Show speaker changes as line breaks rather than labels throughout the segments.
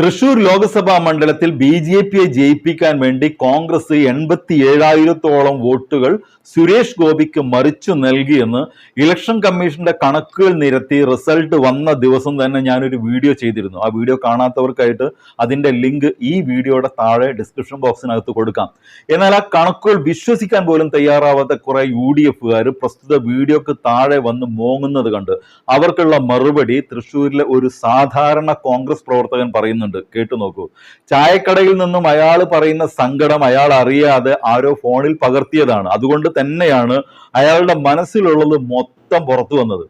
തൃശൂർ ലോക്സഭാ മണ്ഡലത്തിൽ B J പിയെ ജയിപ്പിക്കാൻ വേണ്ടി കോൺഗ്രസ് എൺപത്തി ഏഴായിരത്തോളം വോട്ടുകൾ സുരേഷ് ഗോപിക്ക് മറിച്ചു നൽകിയെന്ന് ഇലക്ഷൻ കമ്മീഷന്റെ കണക്കുകൾ നിരത്തി റിസൾട്ട് വന്ന ദിവസം തന്നെ ഞാനൊരു വീഡിയോ ചെയ്തിരുന്നു. ആ വീഡിയോ കാണാത്തവർക്കായിട്ട് അതിന്റെ ലിങ്ക് ഈ വീഡിയോയുടെ താഴെ ഡിസ്ക്രിപ്ഷൻ ബോക്സിനകത്ത് കൊടുക്കാം. എന്നാൽ ആ കണക്കുകൾ വിശ്വസിക്കാൻ പോലും തയ്യാറാവാത്ത കുറെ യു ഡി എഫുകാർ പ്രസ്തുത വീഡിയോക്ക് താഴെ വന്ന് മോങ്ങുന്നത് കണ്ട് അവർക്കുള്ള മറുപടി തൃശ്ശൂരിലെ ഒരു സാധാരണ കോൺഗ്രസ് പ്രവർത്തകൻ പറയുന്നുണ്ട്. കേട്ടു നോക്കൂ. ചായക്കടയിൽ നിന്നും അയാൾ പറയുന്ന സങ്കടം അയാൾ അറിയാതെ ആരോ ഫോണിൽ പകർത്തിയതാണ്. അതുകൊണ്ട് തന്നെയാണ് അയാളുടെ മനസ്സിലുള്ളത് മൊത്തം പുറത്തു വന്നത്.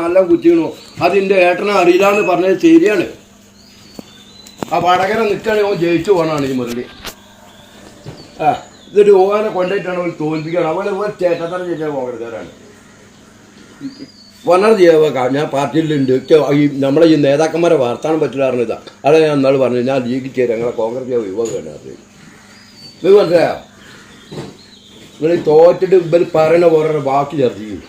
നല്ല കുറ്റിയാണോ അതിന്റെ ഏട്ടനെ അറിയില്ലാന്ന് പറഞ്ഞത് ശരിയാണ്. ആ വടകര നിൽക്കണേ അവൻ ജയിച്ചു പോകണാണ് ഈ മുരളി. ഇതൊരു ഓനെ കൊണ്ടായിട്ടാണ് അവൻ തോൽപ്പിക്കണം അവനെ ഒരു ചേട്ടത്തറ ചെയ്ത കോൺഗ്രസ്സുകാരാണ് വളരെ ഞാൻ പാർട്ടിയിലുണ്ട്. ഈ നമ്മളെ ഈ നേതാക്കന്മാരെ വാർത്താൻ പറ്റില്ല ഇതാ. അതെ ഞാൻ എന്നാൾ പറഞ്ഞു ഞാൻ ലീഗ് ചേരാം. ഞങ്ങളെ കോൺഗ്രസ് വേണ്ടത് ഇത് മനസ്സിലായോ? നിങ്ങൾ ഈ തോറ്റിട്ട് ഇവർ പറയുന്ന പോലെ ബാക്കി ചർച്ച ചെയ്യും.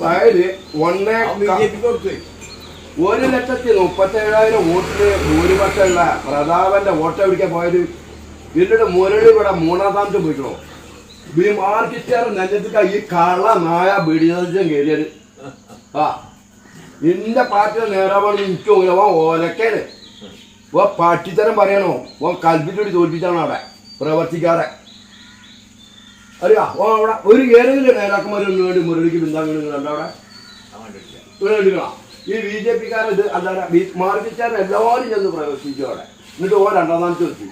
അതായത് ഒരു ലക്ഷത്തി മുപ്പത്തേഴായിരം വോട്ടിന് ഭൂരിപക്ഷമുള്ള പ്രതാപന്റെ വോട്ട് പിടിക്കാൻ പോയത്? ഇതിന്റെ മുരളി ഇവിടെ മൂന്നാം സ്ഥാനത്ത് പോയിക്കണോ. ഈ മാർക്കിറ്റാർ നെഞ്ചത്ത് ഈ കള നായ ബിടിയം കയറിയത്. ആ എന്റെ പാർട്ടിയുടെ നേതാവാണ് എനിക്ക് ഓ ഓലക്കേണ് ഓ പാട്ടിത്തരം പറയണോ? ഓ കൽപ്പിച്ചോടി തോൽപ്പിച്ചാണ് അവിടെ പ്രവർത്തിക്കാതെ. അറിയാ? ഓ അവിടെ ഒരു ഏതെങ്കിലും നേതാക്കന്മാരൊന്നും വേണ്ടി മുരളിക്ക് പിന്താങ്ങുന്നുണ്ട് അവിടെ? ഈ ബി ജെ പിക്കാരത് അല്ലാതെ മാർക്കിച്ചാരൻ എല്ലാവരും ചെന്ന് പ്രവർത്തിച്ചു അവിടെ. എന്നിട്ട് ഓ രണ്ടാം സ്ഥാനത്ത് എത്തി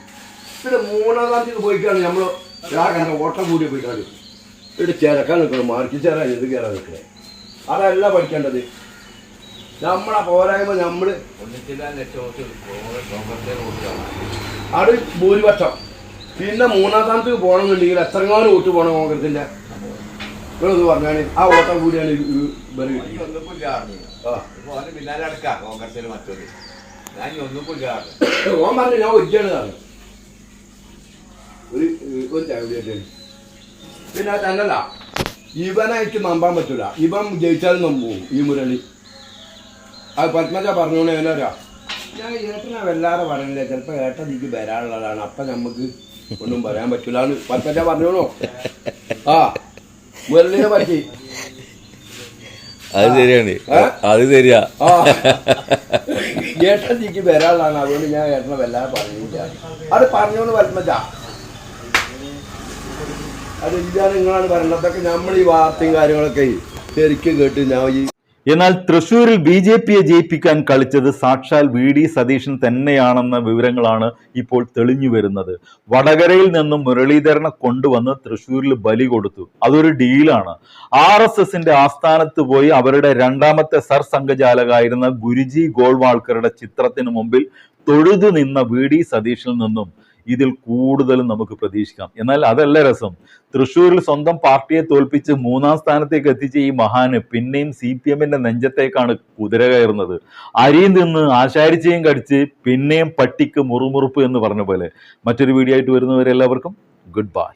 എന്നിട്ട് മൂന്നാം തീയതി പോയിക്കാണ് നമ്മൾ കണ്ട ഓട്ടം കൂടി പോയിക്കാണ് ഇവിടെ ചേരക്കാൻ നിൽക്കണം ചേരാൻ എന്ത് കയറാൻ നിൽക്കണേ അതല്ല പഠിക്കേണ്ടത്. നമ്മളെ പോരായ്മ നമ്മൾ അത് ഭൂരിപക്ഷം. പിന്നെ മൂന്നാം സ്ഥാനത്തേക്ക് പോകണമെന്നുണ്ടെങ്കിൽ എത്രങ്ങാനും വോട്ട് പോകണം കോൺഗ്രസിന്റെ? നിങ്ങളത് പറഞ്ഞാണ് ആ ഓട്ടം കൂടിയാണ്
കോൺഗ്രസിന് കോൺഗ്രസിൽ മറ്റൊരു ഞാൻ ഒന്നും
ഓൻ പറഞ്ഞു ഞാൻ ഒരിക്കലാണ് ഒരു ഒരു ചാവിടിയായിട്ട് പിന്നെ തന്നല്ല ഇവനായിട്ട് നമ്പാൻ പറ്റൂല. ഇവൻ ജയിച്ചാലും നമ്പും ഈ മുരളി. അത് പത്മജ പറഞ്ഞോണേ എങ്ങനെയാ ഞാൻ ഇതിനെ വല്ലാതെ പറഞ്ഞില്ല ചിലപ്പോ ഏട്ടൻ എനിക്ക് വരാനുള്ളതാണ്. അപ്പൊ നമുക്ക് ഒന്നും പറയാൻ പറ്റൂല പത്മജ പറഞ്ഞോണോ? ആ മുരളിനെ പറ്റി.
അത് ശരിയാണ്? അത് ശരിയാ.
ഏട്ടൻ എനിക്ക് വരാനുള്ളതാണ്. അതുകൊണ്ട് ഞാൻ ഏട്ടനെ വല്ലാതെ പറഞ്ഞില്ല അത് പറഞ്ഞോണ്ട് പത്മജ. അത് ഇതാണ് നിങ്ങളാണ് പറയുന്നത് അതൊക്കെ നമ്മൾ ഈ വാർത്തയും കാര്യങ്ങളൊക്കെ ശരിക്കും കേട്ട് ഞാൻ ഈ
എന്നാൽ തൃശൂരിൽ ബി ജെ പിയെ ജയിപ്പിക്കാൻ കളിച്ചത് സാക്ഷാൽ വി ഡി സതീശൻ തന്നെയാണെന്ന വിവരങ്ങളാണ് ഇപ്പോൾ തെളിഞ്ഞു വരുന്നത്. വടകരയിൽ നിന്നും മുരളീധരനെ കൊണ്ടുവന്ന് തൃശൂരിൽ ബലി കൊടുത്തു. അതൊരു ഡീലാണ്. ആർ എസ് എസിന്റെ ആസ്ഥാനത്ത് പോയി അവരുടെ രണ്ടാമത്തെ സർസംഘചാലകായിരുന്ന ഗുരുജി ഗോൾവാൾക്കറുടെ ചിത്രത്തിന് മുമ്പിൽ തൊഴുതു നിന്ന വി ഡി സതീഷിൽ നിന്നും ഇതിൽ കൂടുതലും നമുക്ക് പ്രതീക്ഷിക്കാം. എന്നാൽ അതല്ല രസം. തൃശ്ശൂരിൽ സ്വന്തം പാർട്ടിയെ തോൽപ്പിച്ച് മൂന്നാം സ്ഥാനത്തേക്ക് എത്തിച്ച ഈ മഹാന് പിന്നെയും സി പി എമ്മിന്റെ നെഞ്ചത്തേക്കാണ് കുതിര കയറുന്നത്. അരിയും നിന്ന് ആശാരിച്ചയും കടിച്ച് പിന്നെയും പട്ടിക്ക് മുറുമുറുപ്പ് എന്ന് പറഞ്ഞ പോലെ. മറ്റൊരു വീഡിയോ ആയിട്ട് വരുന്നവരെല്ലാവർക്കും ഗുഡ് ബൈ